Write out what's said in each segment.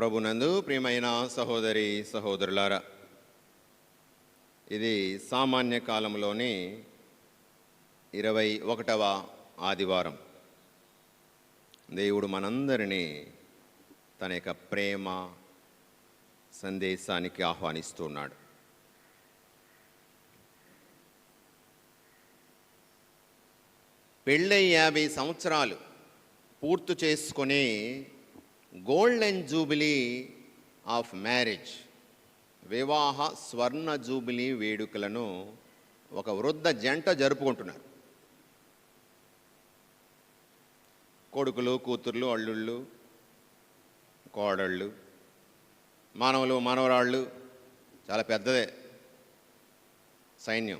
ప్రభునందు ప్రియమైన సహోదరి సహోదరులారా ఇది సామాన్య కాలంలోని ఇరవై ఒకటవ ఆదివారం. దేవుడు మనందరినీ తన యొక్క ప్రేమ సందేశానికి ఆహ్వానిస్తున్నాడు. పెళ్ళై యాభై సంవత్సరాలు పూర్తి చేసుకొని గోల్డెన్ జూబిలీ ఆఫ్ మ్యారేజ్ వివాహ స్వర్ణ జూబిలీ వేడుకలను ఒక వృద్ధ జంట జరుపుకుంటున్నారు. కొడుకులు కూతుర్లు అల్లుళ్ళు కోడళ్ళు మానవులు మానవరాళ్ళు చాలా పెద్దదే సైన్యం.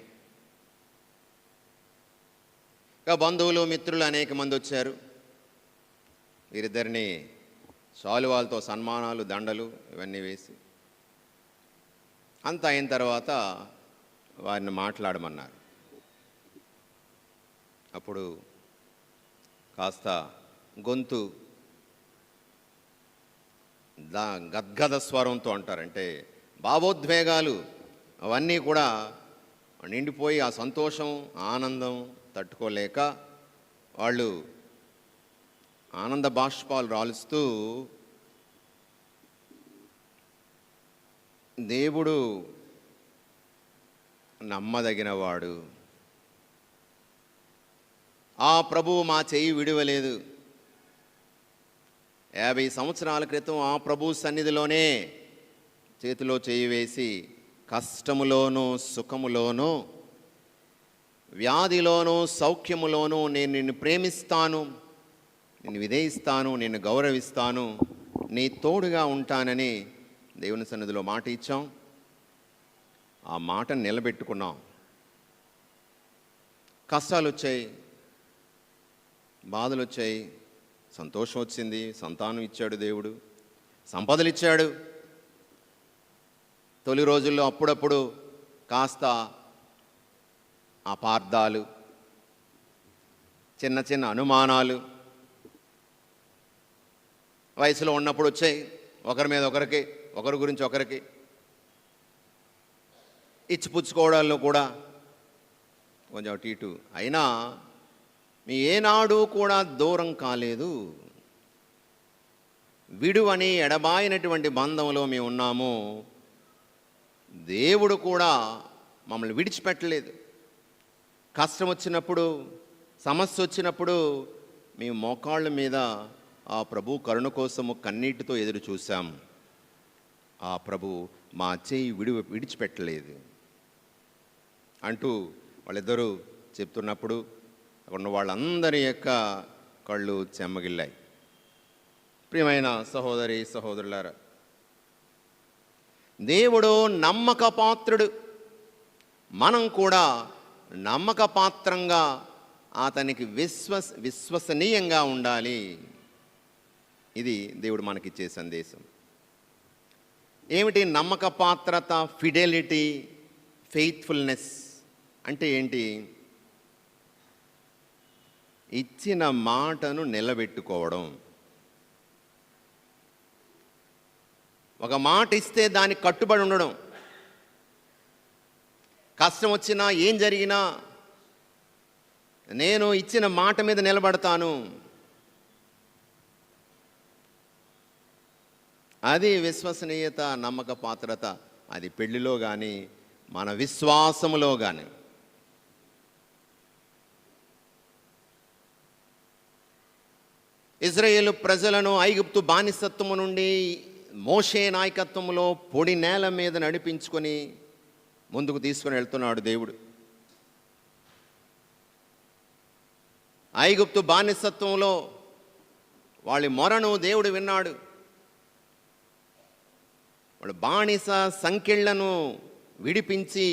ఇంకా బంధువులు మిత్రులు అనేక మంది వచ్చారు. వీరిద్దరిని శాలువాలతో సన్మానాలు దండలు ఇవన్నీ వేసి అంత అయిన తర్వాత వారిని మాట్లాడమన్నారు. అప్పుడు కాస్త గొంతు దా గద్గద స్వరంతో అంటారంటే భావోద్వేగాలు అవన్నీ కూడా నిండిపోయి ఆ సంతోషం ఆనందం తట్టుకోలేక వాళ్ళు ఆనంద బాష్పాలు రాలుస్తూ దేవుడు నమ్మదగినవాడు. ఆ ప్రభువు మా చేయి విడవలేదు. యాభై సంవత్సరాల క్రితం ఆ ప్రభు సన్నిధిలోనే చేతిలో చేయి వేసి కష్టములోనూ సుఖములోనూ వ్యాధిలోనూ సౌఖ్యములోనూ నేను నిన్ను ప్రేమిస్తాను. నేను విధేయిస్తాను నేను గౌరవిస్తాను నీ తోడుగా ఉంటానని దేవుని సన్నిధిలో మాట ఇచ్చాం. ఆ మాటను నిలబెట్టుకున్నాం. కష్టాలు వచ్చాయి బాధలు వచ్చాయి సంతోషం వచ్చింది సంతానం ఇచ్చాడు దేవుడు సంపదలు ఇచ్చాడు తొలి రోజుల్లో అప్పుడప్పుడు కాస్త అపార్థాలు చిన్న చిన్న అనుమానాలు వయసులో ఉన్నప్పుడు వచ్చాయి. ఒకరి మీద ఒకరికి ఒకరి గురించి ఒకరికి. ఇచ్చిపుచ్చుకోవడాల్లో కూడా కొంచెం అటు ఇటు. అయినా మీ ఏనాడు కూడా దూరం కాలేదు. విడువని ఎడబాయినటువంటి బంధంలో మేము ఉన్నాము. దేవుడు కూడా మమ్మల్ని విడిచిపెట్టలేదు. కష్టం వచ్చినప్పుడు సమస్య వచ్చినప్పుడు మీ మోకాళ్ళ మీద ఆ ప్రభు కరుణ కోసము కన్నీటితో ఎదురు చూశాం. ఆ ప్రభు మా చేయి విడి విడిచిపెట్టలేదు. అంటూ వాళ్ళిద్దరూ చెప్తున్నప్పుడు ఉన్న వాళ్ళందరి యొక్క కళ్ళు చెమ్మగిల్లాయి ప్రియమైన సహోదరి సహోదరులారా దేవుడు నమ్మక పాత్రుడు మనం కూడా నమ్మక పాత్రంగా అతనికి విశ్వస్ విశ్వసనీయంగా ఉండాలి. ఇది దేవుడు మనకిచ్చే సందేశం. ఏమిటి నమ్మక పాత్రత ఫిడెలిటీ ఫెయిత్ఫుల్నెస్ అంటే ఏంటి? ఇచ్చిన మాటను నిలబెట్టుకోవడం. ఒక మాట ఇస్తే దానికి కట్టుబడి ఉండడం. కష్టం వచ్చినా ఏం జరిగినా నేను ఇచ్చిన మాట మీద నిలబడతాను. అది విశ్వసనీయత నమ్మక పాత్రత అది పెళ్ళిలో కానీ మన విశ్వాసములో కానీ ఇజ్రాయేల్ ప్రజలను ఐగుప్తు బానిసత్వము నుండి మోషే నాయకత్వంలో పొడి నేల మీద నడిపించుకొని ముందుకు తీసుకుని వెళ్తున్నాడు దేవుడు. ఐగుప్తు బానిసత్వంలో వాళ్ళ మొరను దేవుడు విన్నాడు. వాళ్ళు బానిస సంకెళ్ళను విడిపించి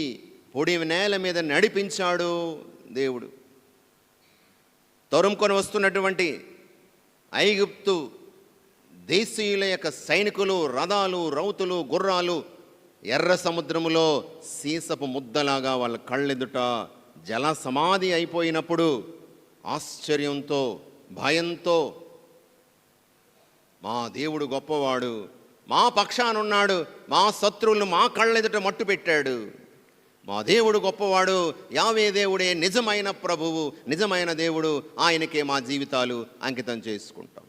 పొడి నేల మీద నడిపించాడు దేవుడు. తరుముకొని వస్తున్నటువంటి ఐగుప్తు దేశీయుల యొక్క సైనికులు రథాలు రౌతులు గుర్రాలు ఎర్ర సముద్రములో సీసపు ముద్దలాగా వాళ్ళ కళ్ళెదుట జల సమాధి అయిపోయినప్పుడు ఆశ్చర్యంతో భయంతో మా దేవుడు గొప్పవాడు. మా పక్షానున్నాడు మా శత్రువులను మా కళ్ళెదుట మట్టు పెట్టాడు మా దేవుడు గొప్పవాడు యావే దేవుడే నిజమైన ప్రభువు నిజమైన దేవుడు ఆయనకే మా జీవితాలు అంకితం చేసుకుంటాం.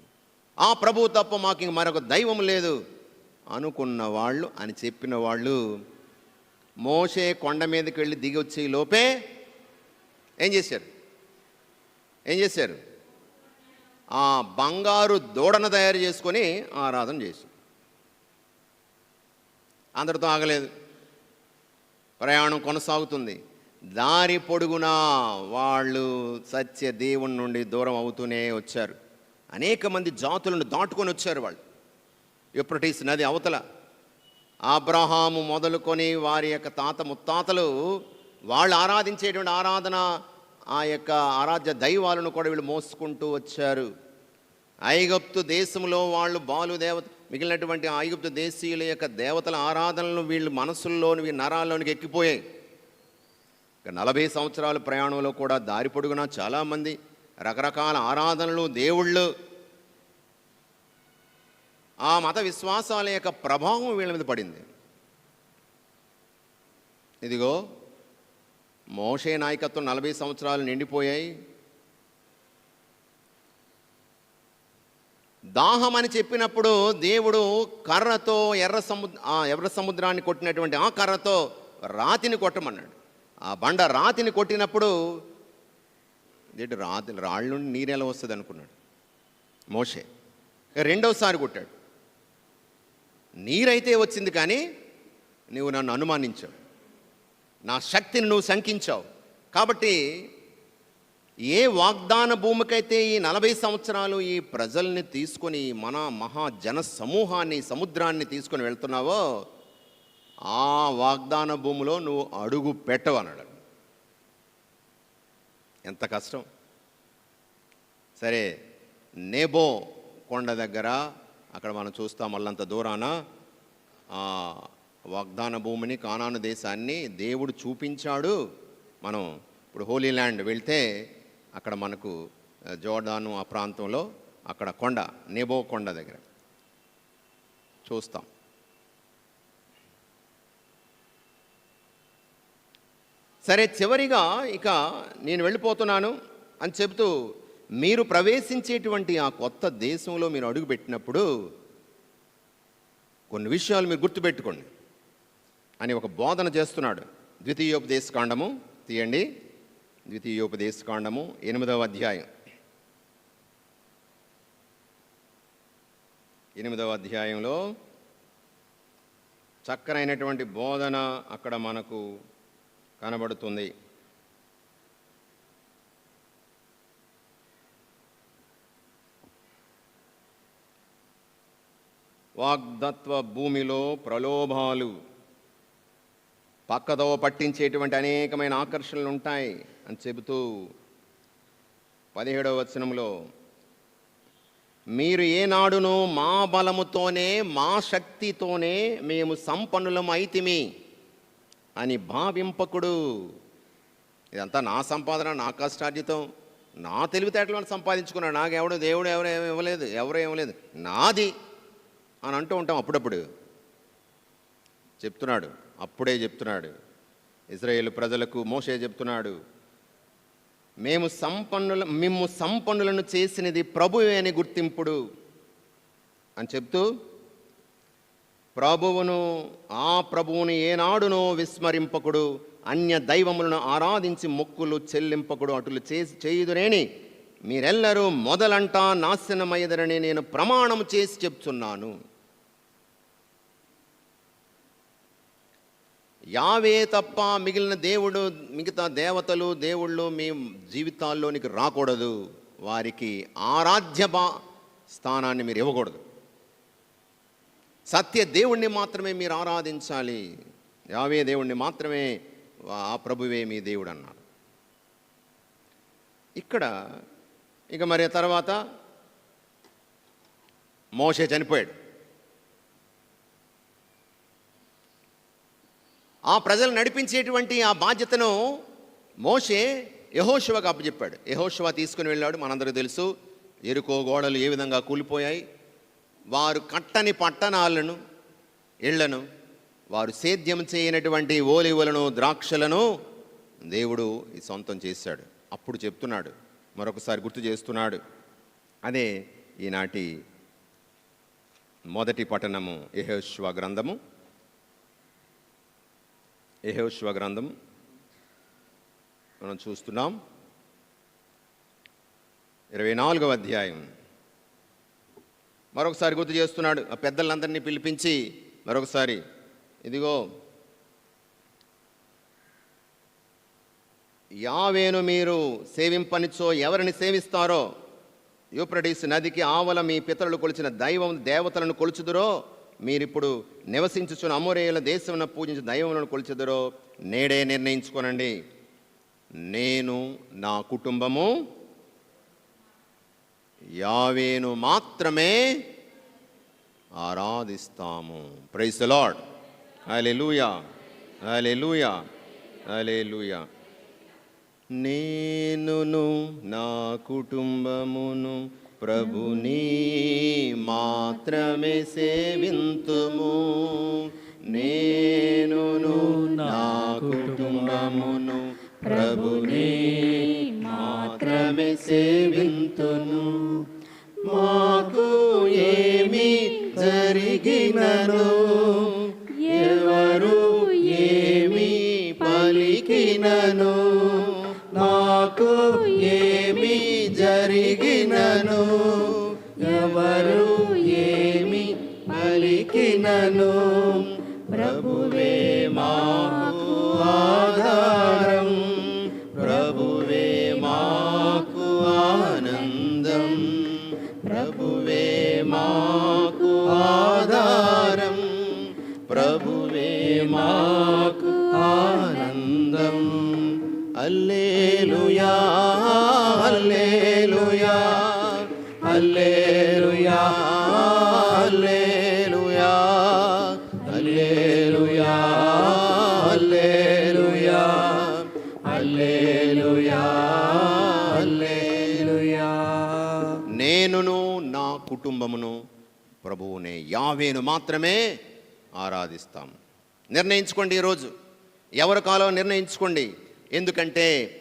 ఆ ప్రభువు తప్ప మాకు మరొక దైవం లేదు. అనుకున్న వాళ్ళు అని చెప్పిన వాళ్ళు మోసే కొండ మీదకి వెళ్ళి దిగి వచ్చే లోపే ఏం చేశారు? ఏం చేశారు? ఆ బంగారు దూడను తయారు చేసుకొని ఆరాధన చేశారు. అందరితో ఆగలేదు. ప్రయాణం కొనసాగుతుంది. దారి పొడుగునా వాళ్ళు సత్య దేవుని నుండి దూరం అవుతూనే వచ్చారు. అనేక మంది జాతులను దాటుకొని వచ్చారు వాళ్ళు. ఎప్రటీస్ నది అవతల. అబ్రహాము మొదలుకొని వారి యొక్క తాత ముత్తాతలు వాళ్ళు ఆరాధించేటువంటి ఆరాధన ఆ యొక్క ఆరాధ్య దైవాలను కూడా వీళ్ళు మోసుకుంటూ వచ్చారు. ఐగప్తు దేశంలో వాళ్ళు బాలు దేవత మిగిలినటువంటి ఆయుప్త దేశీయుల యొక్క దేవతల ఆరాధనలు వీళ్ళు మనసుల్లోని వీళ్ళ నరాల్లోనికి ఎక్కిపోయాయి. ఇక నలభై సంవత్సరాల ప్రయాణంలో కూడా దారి పొడుగునా చాలామంది రకరకాల ఆరాధనలు దేవుళ్ళు ఆ మత విశ్వాసాల యొక్క ప్రభావం వీళ్ళ మీద పడింది. ఇదిగో మోషే నాయకత్వం నలభై సంవత్సరాలు నిండిపోయాయి. దాహం అని చెప్పినప్పుడు దేవుడు కర్రతో ఎర్ర సముద్ర ఎర్ర సముద్రాన్ని కొట్టినటువంటి ఆ కర్రతో రాతిని కొట్టమన్నాడు. ఆ బండ రాతిని కొట్టినప్పుడు ఏంటి రాతి రాళ్ళ నుండి నీరు ఎలా వస్తుంది అనుకున్నాడు. మోషే రెండవసారి కొట్టాడు. నీరైతే వచ్చింది కానీ నువ్వు నన్ను అనుమానించావు. నా శక్తిని నువ్వు శంకించావు. కాబట్టి ఏ వాగ్దాన భూమికైతే ఈ నలభై సంవత్సరాలు ఈ ప్రజల్ని తీసుకొని మన మహా జన సమూహాన్ని సముద్రాన్ని తీసుకొని వెళ్తున్నావో ఆ వాగ్దాన భూమిలో నువ్వు అడుగు పెట్టవు అన్నాడు. ఎంత కష్టం. సరే నేబో కొండ దగ్గర అక్కడ మనం చూస్తాం మళ్ళంత దూరాన ఆ వాగ్దాన భూమిని కానాను దేశాన్ని దేవుడు చూపించాడు. మనం ఇప్పుడు హోలీ ల్యాండ్ వెళ్తే అక్కడ మనకు జోర్డాను ఆ ప్రాంతంలో అక్కడ కొండ నేబో కొండ దగ్గర. చూస్తాం. సరే చివరిగా ఇక నేను వెళ్ళిపోతున్నాను అని చెబుతూ మీరు ప్రవేశించేటువంటి ఆ కొత్త దేశంలో మీరు అడుగుపెట్టినప్పుడు కొన్ని విషయాలు మీరు గుర్తుపెట్టుకోండి అని ఒక బోధన చేస్తున్నాడు. ద్వితీయోపదేశ కాండము తీయండి. ద్వితీయోపదేశ కాండము ఎనిమిదవ అధ్యాయం ఎనిమిదవ అధ్యాయంలో చక్కనైనటువంటి బోధన అక్కడ మనకు కనబడుతుంది. వాగ్దత్వ భూమిలో ప్రలోభాలు. పక్కదో పట్టించేటువంటి అనేకమైన ఆకర్షణలు ఉంటాయి అని చెబుతూ పదిహేడవ వచనంలో మీరు ఏనాడును మా బలముతోనే మా శక్తితోనే మేము సంపన్నులం అయితిమి అని భావింపకుడు. ఇదంతా నా సంపాదన నా కష్టార్జితం నా తెలివితేటలను సంపాదించుకున్నాడు. నాకెవడు దేవుడు ఎవరు ఇవ్వలేదు ఎవరు ఇవ్వలేదు. నాది అని అంటూ ఉంటాం అప్పుడప్పుడు. చెప్తున్నాడు అప్పుడే చెప్తున్నాడు. ఇజ్రాయేల్ ప్రజలకు మోసే చెప్తున్నాడు. మేము సంపన్నుల మేము సంపన్నులను చేసినది ప్రభువే అని గుర్తింపుడు. అని చెప్తూ ప్రభువును ఆ ప్రభువుని ఏనాడునో విస్మరింపకుడు అన్య దైవములను ఆరాధించి మొక్కులు చెల్లింపకుడు అటులు చేసి చేయుదురేని మీరెల్లరూ మొదలంటా నాశనమయ్యదరని నేను ప్రమాణం చేసి చెప్తున్నాను. యావే తప్ప మిగిలిన దేవుడు మిగతా దేవతలు దేవుళ్ళు మీ జీవితాల్లోనికి రాకూడదు. వారికి ఆరాధ్య స్థానాన్ని మీరు ఇవ్వకూడదు. సత్య దేవుణ్ణి మాత్రమే మీరు ఆరాధించాలి. యావే దేవుణ్ణి మాత్రమే ఆ ప్రభువే మీ దేవుడు అన్నారు ఇక్కడ ఇక మరి తర్వాత మోషే చనిపోయాడు. ఆ ప్రజలు నడిపించేటువంటి ఆ బాధ్యతను మోషే యహోశివకు అప్పచెప్పాడు. యహోశివ తీసుకుని వెళ్ళాడు మనందరూ తెలుసు. ఎరుకో గోడలు ఏ విధంగా కూలిపోయాయి. వారు కట్టని పట్టణాలను ఇళ్ళను వారు సేద్యం చేయనటువంటి ఓలివలను ద్రాక్షలను దేవుడు ఈ సొంతం చేశాడు. అప్పుడు చెప్తున్నాడు మరొకసారి గుర్తు చేస్తున్నాడు. అదే ఈనాటి మొదటి పఠనము యెహోషువ గ్రంథము. ఏహోశివ గ్రంథం మనం చూస్తున్నాం. ఇరవై నాలుగవ అధ్యాయం. మరొకసారి గుర్తు చేస్తున్నాడు ఆ పెద్దలందరినీ పిలిపించి మరొకసారి ఇదిగో యావేను మీరు సేవింపనిచో ఎవరిని సేవిస్తారో యూప్రటీస్ నదికి ఆవల మీ పితరులు కొలిచిన దైవం దేవతలను కొలుచుదురో మీరిప్పుడు నివసించుచున్న అమోరేయుల దేశమున పూజించిన దైవములను కొలిచెదరో నేడే నిర్ణయించుకోనండి. నేను నా కుటుంబము యావేను మాత్రమే ఆరాధిస్తాము. ప్రైస్ లాడ్ లూయా అలే లూయా నేనును నా కుటుంబమును ప్రభుని మాత్రమే సేవింతుము. నేనును నా కుటుంబమును ప్రభుని మాత్రమే సేవింతును. మాకు ఏమి జరిగినను? জানো యావేను మాత్రమే ఆరాధిస్తాం. నిర్ణయించుకోండి ఈరోజు ఎవరి కాలం నిర్ణయించుకోండి. ఎందుకంటే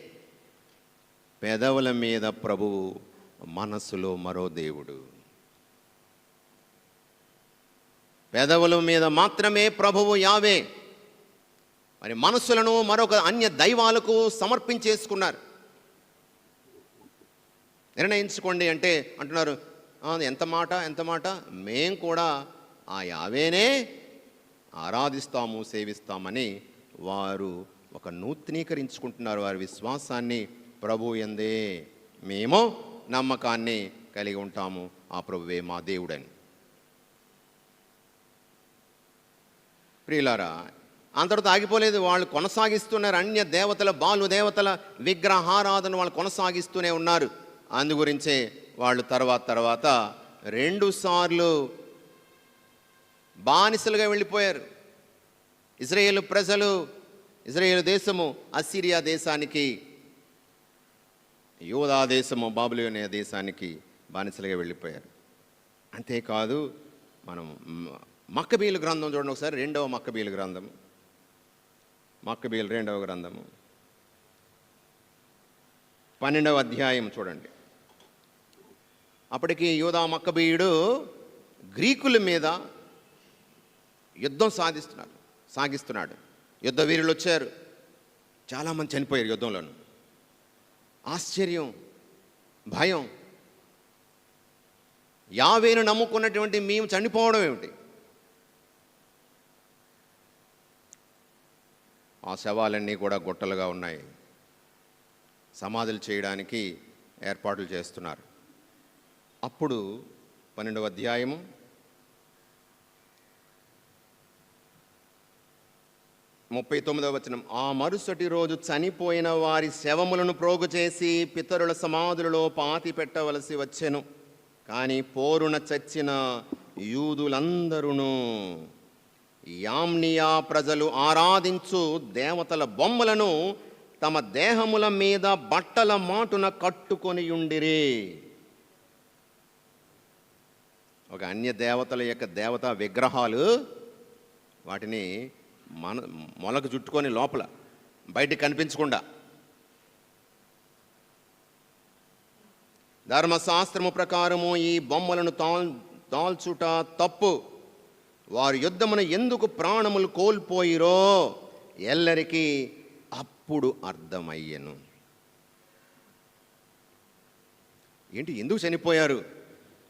పెదవుల మీద ప్రభువు మనస్సులో మరో దేవుడు. పెదవుల మీద మాత్రమే ప్రభువు యావే. మరి మనస్సులను మరొక అన్య దైవాలకు సమర్పించేసుకున్నారు. నిర్ణయించుకోండి అంటే అంటున్నారు ఎంత మాట ఎంత మాట? మేం కూడా ఆ యావేనే ఆరాధిస్తాము సేవిస్తామని వారు ఒక నూతనీకరించుకుంటున్నారు వారి విశ్వాసాన్ని ప్రభు ఎందే మేము నమ్మకాన్ని కలిగి ఉంటాము ఆ ప్రభువే మా దేవుడని. ప్రియులారా అంతటితో ఆగిపోలేదు వాళ్ళు కొనసాగిస్తున్నారు అన్య దేవతల బాలు దేవతల విగ్రహారాధన వాళ్ళు కొనసాగిస్తూనే ఉన్నారు. అందు గురించే వాళ్ళు తర్వాత తర్వాత రెండు సార్లు బానిసలుగా వెళ్ళిపోయారు. ఇజ్రాయేల్ ప్రజలు ఇజ్రాయేల్ దేశము అసిరియా దేశానికి యోధా దేశము బాబులోని దేశానికి బానిసలుగా వెళ్ళిపోయారు. అంతేకాదు మనం మక్కబీలు గ్రంథం చూడండి ఒకసారి రెండవ మక్కబీలు గ్రంథం. మక్కబీలు రెండవ గ్రంథము. పన్నెండవ అధ్యాయం చూడండి. అప్పటికి యోధా మక్కబీయుడు గ్రీకుల మీద యుద్ధం సాధిస్తున్నాడు సాగిస్తున్నాడు. యుద్ధ వీరులు వచ్చారు. చాలామంది చనిపోయారు యుద్ధంలోను. ఆశ్చర్యం భయం. యావేను నమ్ముకున్నటువంటి మేము చనిపోవడం ఏమిటి? ఆ శవాలన్నీ కూడా గుట్టలుగా ఉన్నాయి. సమాధులు చేయడానికి ఏర్పాట్లు చేస్తున్నారు. అప్పుడు పన్నెండవ అధ్యాయము ముప్పై తొమ్మిదవ వచనం. ఆ మరుసటి రోజు చనిపోయిన వారి శవములను ప్రోగు చేసి పితరుల సమాధులలో పాతి పెట్టవలసి వచ్చెను. కానీ పోరున చచ్చిన యూదులందరూ యామ్నియా ప్రజలు ఆరాధించు దేవతల బొమ్మలను తమ దేహముల మీద బట్టల మాటున కట్టుకొని ఉండిరి ఒక అన్య దేవతల యొక్క దేవతా విగ్రహాలు వాటిని మన మొలకు చుట్టుకొని లోపల బయటికి కనిపించకుండా. ధర్మశాస్త్రము ప్రకారము ఈ బొమ్మలను తాల్ తాల్చుట తప్పు. వారు యుద్ధమున ఎందుకు ప్రాణములు కోల్పోయిరో ఎల్లరికీ అప్పుడు అర్థమయ్యను. ఏంటి ఎందుకు చనిపోయారు?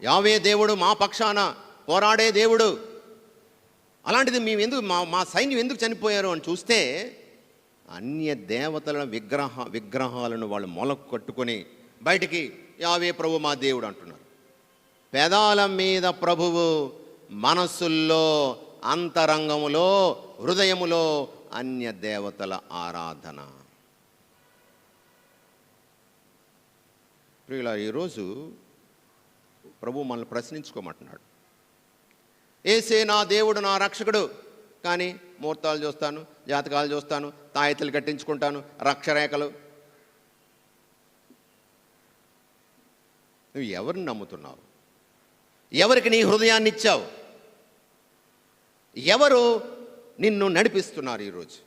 యావే దేవుడు మా పక్షాన పోరాడే దేవుడు. అలాంటిది మేము ఎందుకు మా మా సైన్యం ఎందుకు చనిపోయారు అని చూస్తే అన్య దేవతల విగ్రహ విగ్రహాలను వాళ్ళు మొలకు కట్టుకొని బయటికి యావే ప్రభు మా దేవుడు అంటున్నారు. పెదాల మీద ప్రభువు మనస్సుల్లో అంతరంగములో హృదయములో అన్య దేవతల ఆరాధన. ప్రియుల ఈరోజు ప్రభు మనల్ని ప్రశ్నించుకోమంటున్నాడు. ఏసే నా దేవుడు నా రక్షకుడు. కానీ ముహూర్తాలు చూస్తాను జాతకాలు చూస్తాను తాయెత్తులు కట్టించుకుంటాను రక్షరేఖలు. నువ్వు ఎవరిని నమ్ముతున్నావు? ఎవరికి నీ హృదయాన్ని ఇచ్చావు? ఎవరు నిన్ను నడిపిస్తున్నారు ఈరోజు?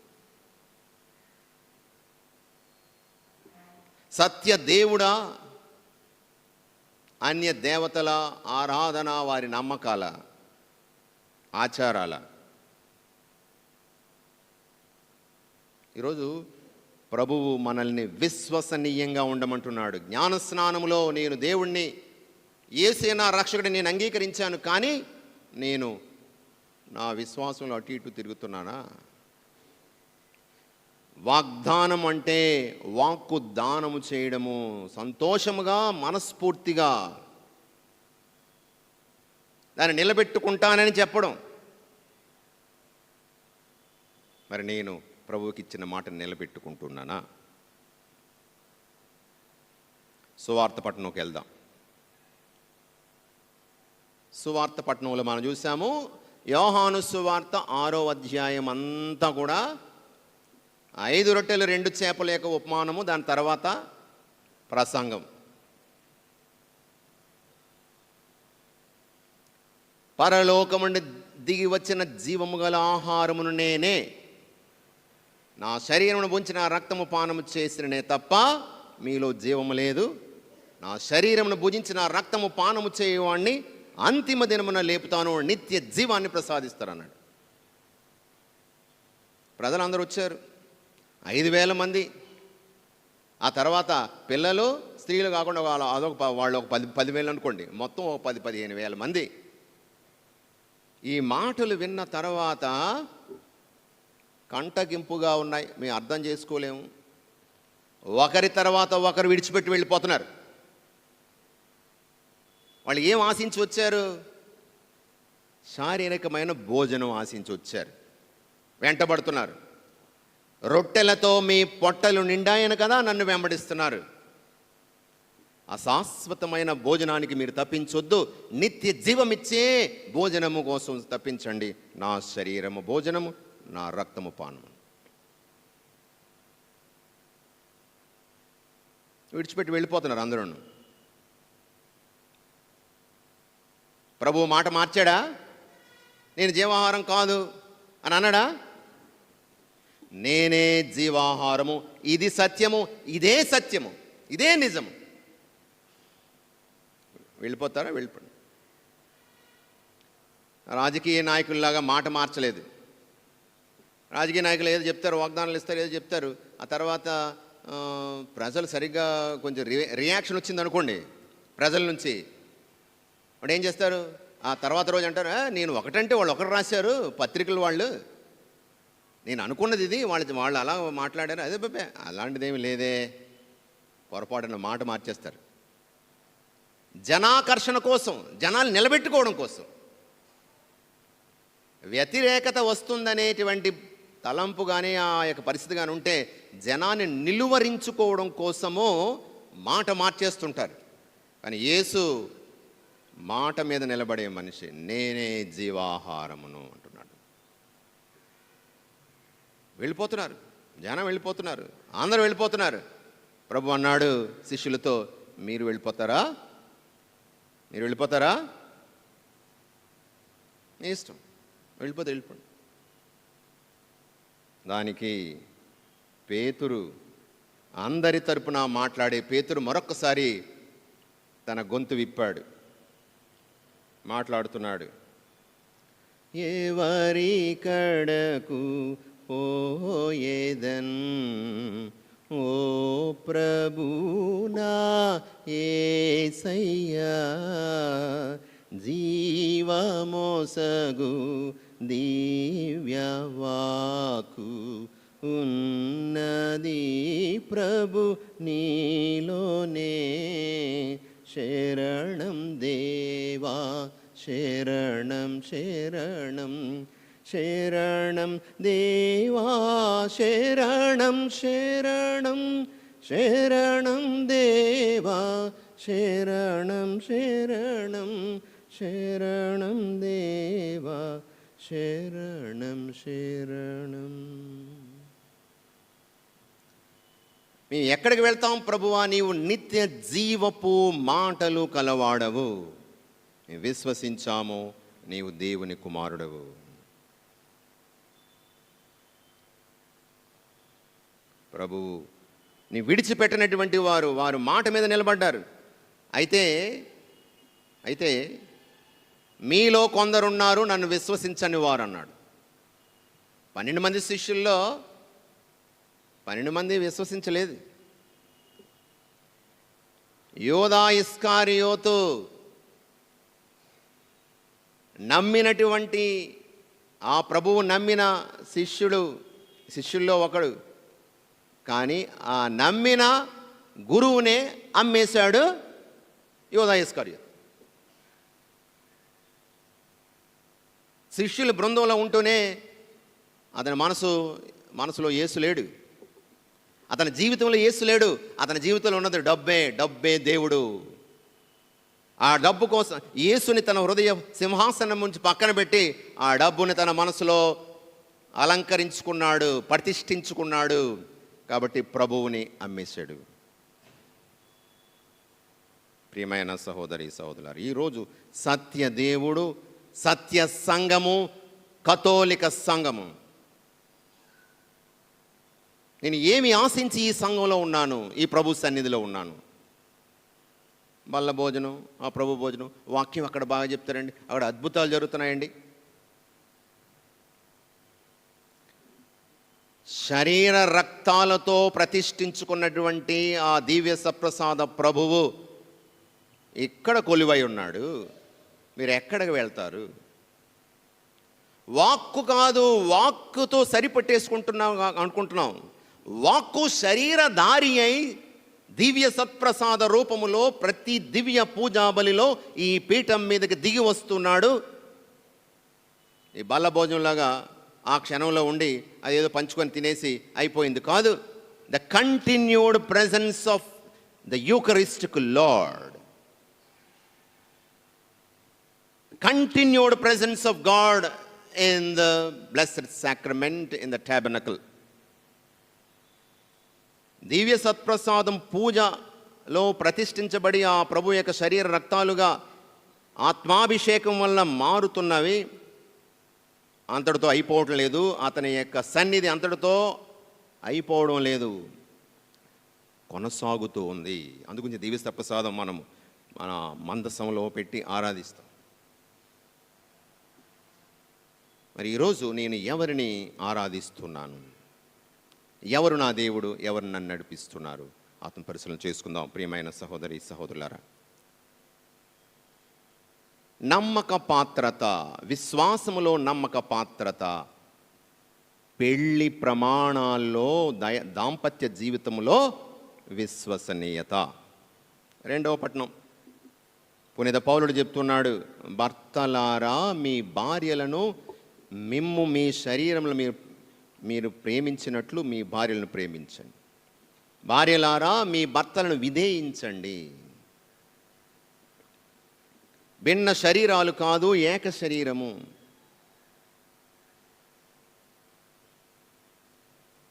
సత్య దేవుడా అన్య దేవతల ఆరాధన వారి నమ్మకాల ఆచారాల. ఈరోజు ప్రభువు మనల్ని విశ్వసనీయంగా ఉండమంటున్నాడు. జ్ఞానస్నానములో నేను దేవుణ్ణి ఏసేనా రక్షకుడిని నేను అంగీకరించాను కానీ నేను నా విశ్వాసంలో అటు ఇటు తిరుగుతున్నానా? వాగ్దానం అంటే వాక్కు దానము చేయడము. సంతోషముగా మనస్ఫూర్తిగా దాన్ని నిలబెట్టుకుంటానని చెప్పడం. మరి నేను ప్రభువుకి ఇచ్చిన మాటను నిలబెట్టుకుంటున్నానా? సువార్త పట్టణంకి వెళ్దాం. సువార్త పట్టణంలో మనం చూసాము యోహాను సువార్త ఆరో అధ్యాయం అంతా కూడా ఐదు రొట్టెలు రెండు చేపల యొక్క ఉపమానము దాని తర్వాత ప్రసంగం. పరలోకముండి దిగి వచ్చిన జీవము గల ఆహారమును నేనే నా శరీరమును ఉంచిన రక్తము పానము చేసిననే తప్ప మీలో జీవము లేదు. నా శరీరమును భుజించిన రక్తము పానము చేయవాణ్ణి అంతిమ దినమున లేపుతాను నిత్య జీవాన్ని ప్రసాదిస్తారన్నాడు. ప్రజలందరూ వచ్చారు. ఐదు వేల మంది. ఆ తర్వాత పిల్లలు స్త్రీలు కాకుండా వాళ్ళు అదొక వాళ్ళు ఒక పది పదివేలు అనుకోండి. మొత్తం ఒక పది పదిహేను వేల మంది. ఈ మాటలు విన్న తర్వాత కంటగింపుగా ఉన్నాయి. మేము అర్థం చేసుకోలేము. ఒకరి తర్వాత ఒకరు విడిచిపెట్టి వెళ్ళిపోతున్నారు. వాళ్ళు ఏం ఆశించి వచ్చారు? శారీరకమైన భోజనం ఆశించి వచ్చారు. వెంటబడుతున్నారు. రొట్టెలతో మీ పొట్టలు నిండాయను కదా నన్ను వెంబడిస్తున్నారు. అశాశ్వతమైన భోజనానికి మీరు తప్పించొద్దు. నిత్య జీవమిచ్చే భోజనము కోసం తప్పించండి. నా శరీరము భోజనము నా రక్తము పానము. విడిచిపెట్టి వెళ్ళిపోతున్నారు అందరూ ప్రభు మాట మార్చాడా? నేను జీవాహారం కాదు అని అన్నాడా? నేనే జీవాహారము ఇది సత్యము ఇదే సత్యము ఇదే నిజము. వెళ్ళిపోతారా? వెళ్ళిపోండి. రాజకీయ నాయకుల్లాగా మాట మార్చలేదు. రాజకీయ నాయకులు ఏదో చెప్తారు వాగ్దానాలు ఇస్తారు ఏదో చెప్తారు. ఆ తర్వాత ప్రజలు సరిగ్గా కొంచెం రి రియాక్షన్ వచ్చింది అనుకోండి ప్రజల నుంచి. వాడు ఏం చేస్తారు? ఆ తర్వాత రోజు అంటారు నేను ఒకటంటే వాళ్ళు ఒకరు రాశారు పత్రికలు వాళ్ళు నేను అనుకున్నది ఇది వాళ్ళు వాళ్ళు అలా మాట్లాడారు. అదే బాబే అలాంటిదేమి లేదే. పొరపాటున మాట మార్చేస్తారు. జనాకర్షణ కోసం జనాలు నిలబెట్టుకోవడం కోసం వ్యతిరేకత వస్తుందనేటువంటి తలంపు కానీ ఆ యొక్క పరిస్థితి కానీ ఉంటే జనాన్ని నిలువరించుకోవడం కోసమో మాట మార్చేస్తుంటారు. కానీ యేసు మాట మీద నిలబడే మనిషి నేనే జీవాహారమును వెళ్ళిపోతున్నారు. జనం వెళ్ళిపోతున్నారు. అందరూ వెళ్ళిపోతున్నారు. ప్రభు అన్నాడు శిష్యులతో మీరు వెళ్ళిపోతారా? మీరు వెళ్ళిపోతారా? నీ ఇష్టం. వెళ్ళిపోతే వెళ్ళిపోండి. దానికి పేతురు అందరి తరపున మాట్లాడే పేతురు మరొకసారి తన గొంతు విప్పాడు. మాట్లాడుతున్నాడు. ఎవరి కడకు పోయేదన్. ఓ ప్రభునా ఏసయ్యా జీవమోసగు దివ్యవాకు ఉన్నది ప్రభు నీలోనే. శరణం దేవా శరణం శరణం శరణం దేవా శరణం శరణం శరణం దేవా శరణం శరణం శరణం దేవా శరణం శరణం మేము ఎక్కడికి వెళ్తాం ప్రభువా? నీవు నిత్య జీవపు మాటలు కలవాడవు. విశ్వసించాము నీవు దేవుని కుమారుడవు. ప్రభువు నీ విడిచిపెట్టినటువంటి వారు వారు మాట మీద నిలబడ్డారు. అయితే అయితే మీలో కొందరున్నారు నన్ను విశ్వసించని వారు అన్నాడు పన్నెండు మంది శిష్యుల్లో పన్నెండు మంది విశ్వసించలేదు. యోధా ఇస్కారియోతు నమ్మినటువంటి ఆ ప్రభువు నమ్మిన శిష్యుడు శిష్యుల్లో ఒకడు కానీ ఆ నమ్మిన గురువునే అమ్మేశాడు యోధాయస్కర్య ఇస్కారియోతు. శిష్యుల బృందంలో ఉంటూనే అతని మనసు మనసులో యేసు లేడు. అతని జీవితంలో యేసు లేడు. అతని జీవితంలో ఉన్నది డబ్బే డబ్బే దేవుడు. ఆ డబ్బు కోసం యేసుని తన హృదయ సింహాసనం నుంచి పక్కన పెట్టి ఆ డబ్బుని తన మనసులో అలంకరించుకున్నాడు ప్రతిష్ఠించుకున్నాడు. కాబట్టి ప్రభువుని అమ్మేశాడు. ప్రియమైన సహోదరి సహోదరులారు ఈరోజు సత్య దేవుడు సత్య సంఘము కథోలిక సంఘము. నేను ఏమి ఆశించి ఈ సంఘంలో ఉన్నాను ఈ ప్రభు సన్నిధిలో ఉన్నాను? బల్ల భోజనం ఆ ప్రభు భోజనం వాక్యం అక్కడ బాగా చెప్తారండి. అక్కడ అద్భుతాలు జరుగుతున్నాయండి. శరీర రక్తాలతో ప్రతిష్ఠించుకున్నటువంటి ఆ దివ్య సప్రసాద ప్రభువు ఇక్కడ కొలువై ఉన్నాడు. మీరు ఎక్కడికి వెళ్తారు? వాక్కు కాదు వాక్కుతో సరిపెట్టేసుకుంటున్నాం అనుకుంటున్నాం. వాక్కు శరీరధారి అయి దివ్య సత్ప్రసాద రూపములో ప్రతి దివ్య పూజా బలిలో ఈ పీఠం మీదకి దిగి వస్తున్నాడు. ఈ బల్లభోజంలాగా ఆ క్షణంలో ఉండి అదేదో పంచుకొని తినేసి అయిపోయింది కాదు. The continued presence of the eucharistic lord continued presence of God in the blessed sacrament in the tabernacle దివ్య సత్ప్రసాదం పూజలో ప్రతిష్ఠించబడి ఆ ప్రభు యొక్క శరీర రక్తాలుగా ఆత్మాభిషేకం వల్ల మారుతున్నవి. అంతటితో అయిపోవటం లేదు. అతని యొక్క సన్నిధి అంతటితో అయిపోవడం లేదు. కొనసాగుతూ ఉంది. అందుగురించి దివ్య ప్రసాదం మనం మన మందసంలో పెట్టి ఆరాధిస్తాం. మరి ఈరోజు నేను ఎవరిని ఆరాధిస్తున్నాను? ఎవరు నా దేవుడు? ఎవరు నన్ను నడిపిస్తున్నారు? ఆత్మ పరిశీలన చేసుకుందాం. ప్రియమైన సహోదరి సహోదరులారా నమ్మక పాత్రత విశ్వాసములో నమ్మక పాత్రత పెళ్ళి ప్రమాణాల్లో దయ దాంపత్య జీవితంలో విశ్వసనీయత. రెండవ పట్నం. పునీత పౌలుడు చెప్తున్నాడు భర్తలారా మీ భార్యలను మిమ్ము మీ శరీరంలో మీరు మీరు ప్రేమించినట్లు మీ భార్యలను ప్రేమించండి. భార్యలారా మీ భర్తలను విధేయించండి. భిన్న శరీరాలు కాదు ఏక శరీరము.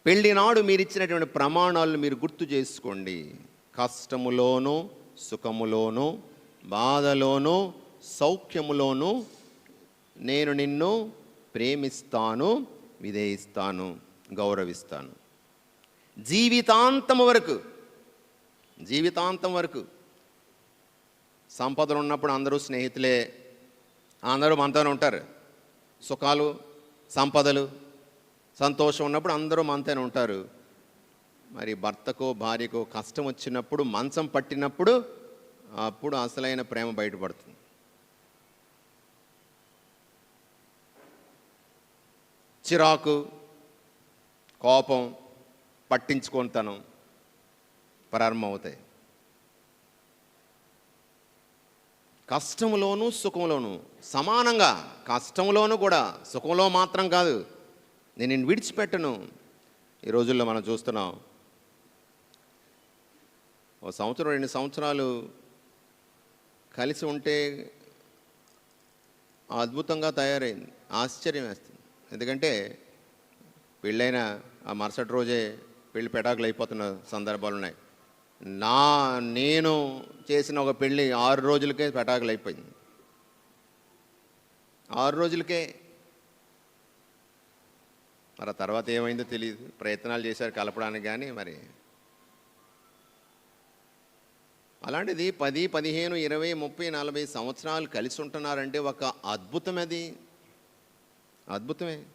పెళ్ళినాడు మీరు ఇచ్చినటువంటి ప్రమాణాలను మీరు గుర్తు చేసుకోండి. కష్టములోనూ సుఖములోనూ బాధలోనూ సౌఖ్యములోనూ నేను నిన్ను ప్రేమిస్తాను విధేయిస్తాను గౌరవిస్తాను. జీవితాంతం వరకు జీవితాంతం వరకు సంపదలు ఉన్నప్పుడు అందరూ స్నేహితులే. అందరూ మనతోనే ఉంటారు. సుఖాలు సంపదలు సంతోషం ఉన్నప్పుడు అందరూ మనతోనే ఉంటారు. మరి భర్తకో భార్యకో కష్టం వచ్చినప్పుడు మంచం పట్టినప్పుడు అప్పుడు అసలైన ప్రేమ బయటపడుతుంది. చిరాకు కోపం పట్టించుకోనితనం ప్రారంభమవుతాయి కష్టంలోనూ సుఖంలోనూ సమానంగా కష్టంలోనూ కూడా సుఖంలో మాత్రం కాదు. నేను విడిచిపెట్టను. ఈ రోజుల్లో మనం చూస్తున్నాం. ఓ సంవత్సరం రెండు సంవత్సరాలు కలిసి ఉంటే అద్భుతంగా తయారైంది. ఆశ్చర్యం వేస్తుంది. ఎందుకంటే పెళ్ళైన ఆ మరుసటి రోజే పెళ్ళి పెటాకులు అయిపోతున్న సందర్భాలు ఉన్నాయి. నా నేను చేసిన ఒక పెళ్ళి ఆరు రోజులకే పెటాకులు అయిపోయింది ఆరు రోజులకే. మరి తర్వాత ఏమైందో తెలియదు ప్రయత్నాలు చేశారు కలపడానికి కానీ మరి. అలాంటిది పది పదిహేను ఇరవై ముప్పై నలభై సంవత్సరాలు కలిసి ఉంటున్నారంటే ఒక అద్భుతం అది అద్భుతమే.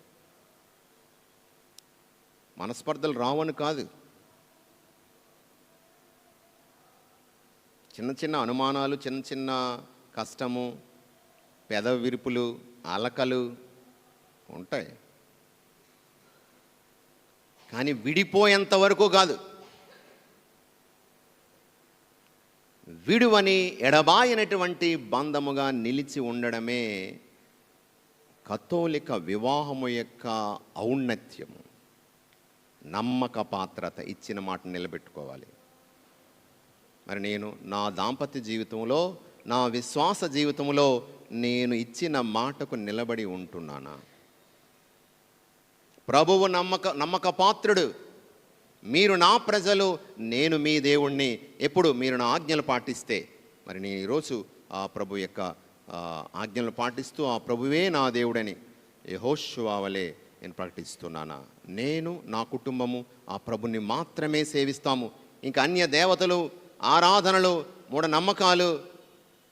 మనస్పర్ధలు రావని కాదు. చిన్న చిన్న అనుమానాలు చిన్న చిన్న కష్టము పెద విరుపులు అలకలు ఉంటాయి. కానీ విడిపోయేంత వరకు కాదు. విడువని ఎడబాయనటువంటి బంధముగా నిలిచి ఉండడమే కథోలిక వివాహము యొక్క ఔన్నత్యము. నమ్మక పాత్రత ఇచ్చిన మాట నిలబెట్టుకోవాలి. మరి నేను నా దాంపత్య జీవితంలో నా విశ్వాస జీవితంలో నేను ఇచ్చిన మాటకు నిలబడి ఉంటున్నానా? ప్రభువు నమ్మక నమ్మక పాత్రుడు మీరు నా ప్రజలు నేను మీ దేవుణ్ణి. ఎప్పుడు మీరు నా ఆజ్ఞలు పాటిస్తే. మరి నేను ఈరోజు ఆ ప్రభు యొక్క ఆజ్ఞలు పాటిస్తూ ఆ ప్రభువే నా దేవుడని యహోషువా నేను ప్రకటిస్తున్నానా? నేను నా కుటుంబము ఆ ప్రభుని మాత్రమే సేవిస్తాము. ఇంకా అన్య దేవతలు ఆరాధనలు మూఢనమ్మకాలు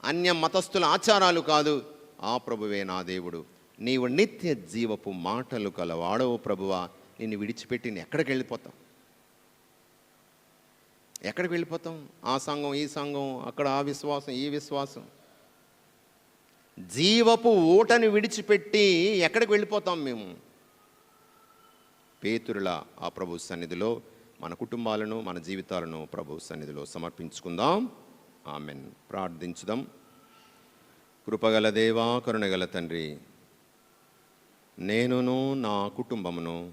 అన్య మతస్థుల ఆచారాలు కాదు. ఆ ప్రభువే నా దేవుడు. నీవు నిత్య జీవపు మాటలు కలవాడవు ప్రభువా. నిన్ను విడిచిపెట్టి నేను ఎక్కడికి వెళ్ళిపోతాం? ఎక్కడికి వెళ్ళిపోతాం? ఆ సంఘం ఈ సంఘం అక్కడ ఆ విశ్వాసం ఈ విశ్వాసం. జీవపు ఊటని విడిచిపెట్టి ఎక్కడికి వెళ్ళిపోతాం మేము? పేతురుల ఆ ప్రభు సన్నిధిలో మన కుటుంబాలను మన జీవితాలను ప్రభు సన్నిధిలో సమర్పించుకుందాం. ఆమెన్. ప్రార్థించుదాం. కృపగల దేవా కరుణగల తండ్రి నేనును నా కుటుంబమును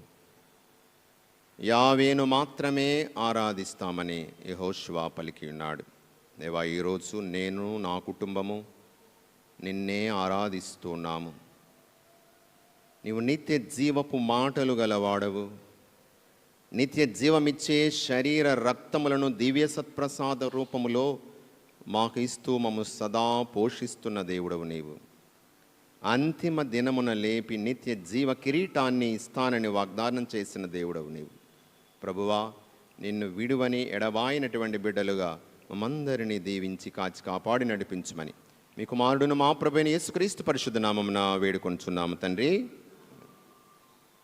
యావేను మాత్రమే ఆరాధిస్తామని యెహోషువ పలికి ఉన్నాడు. దేవా ఈరోజు నేను నా కుటుంబము నిన్నే ఆరాధిస్తున్నాము. నీవు నిత్య జీవపు మాటలు గలవాడవు. నిత్య జీవమిచ్చే శరీర రక్తములను దివ్య సత్ప్రసాద రూపములో మాకు ఇస్తూ మమ్ము సదా పోషిస్తున్న దేవుడవు నీవు. అంతిమ దినమున లేపి నిత్య జీవ కిరీటాన్ని ఇస్తానని వాగ్దానం చేసిన దేవుడవు నీవు. ప్రభువా నిన్ను విడువని ఎడబాయినటువంటి బిడ్డలుగా మమ్మందరినీ దీవించి కాచి కాపాడి నడిపించమని. మీ కుమారుడును మా ప్రభుని యేసుక్రీస్తు పరిశుద్ధ నామమున వేడుకొంచున్నాము తండ్రి.